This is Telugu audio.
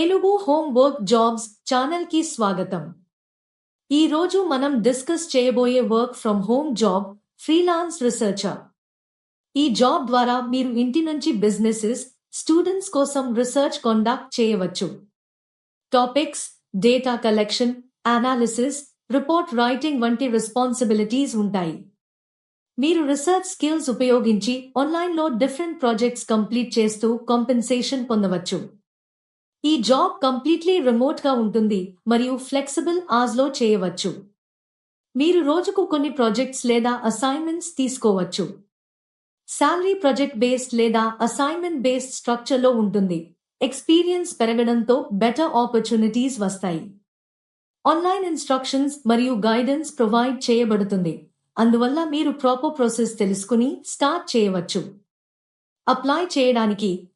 తెలుగు హోమ్ వర్క్ జాబ్స్ ఛానల్కి స్వాగతం. ఈ రోజు మనం డిస్కస్ చేయబోయే work from home job freelance researcher. ఈ జాబ్ ద్వారా మీరు ఇంటి నుంచి బిజినెసెస్ స్టూడెంట్స్ కోసం రీసెర్చ్ కండక్ట్ చేయవచ్చు. Topics data collection analysis report writing వంటి రెస్పాన్సిబిలిటీస్ ఉంటాయి. మీరు రీసెర్చ్ స్కిల్స్ ఉపయోగించి ఆన్లైన్లో డిఫరెంట్ ప్రాజెక్ట్స్ కంప్లీట్ చేస్తూ కాంపెన్సేషన్ పొందవచ్చు. ఈ జాబ్ కంప్లీట్లీ రిమోట్గా ఉంటుంది మరియు ఫ్లెక్సిబుల్ ఆజ్లో చేయవచ్చు. మీరు రోజుకు కొన్ని ప్రాజెక్ట్స్ లేదా అసైన్మెంట్స్ తీసుకోవచ్చు. శాలరీ ప్రాజెక్ట్ బేస్డ్ లేదా అసైన్మెంట్ బేస్డ్ స్ట్రక్చర్లో ఉంటుంది. ఎక్స్పీరియన్స్ పెరగడంతో బెటర్ ఆపర్చునిటీస్ వస్తాయి. ఆన్లైన్ ఇన్స్ట్రక్షన్స్ మరియు గైడెన్స్ ప్రొవైడ్ చేయబడుతుంది. అందువల్ల మీరు ప్రాపర్ ప్రాసెస్ తెలుసుకుని స్టార్ట్ చేయవచ్చు. అప్లై చేయడానికి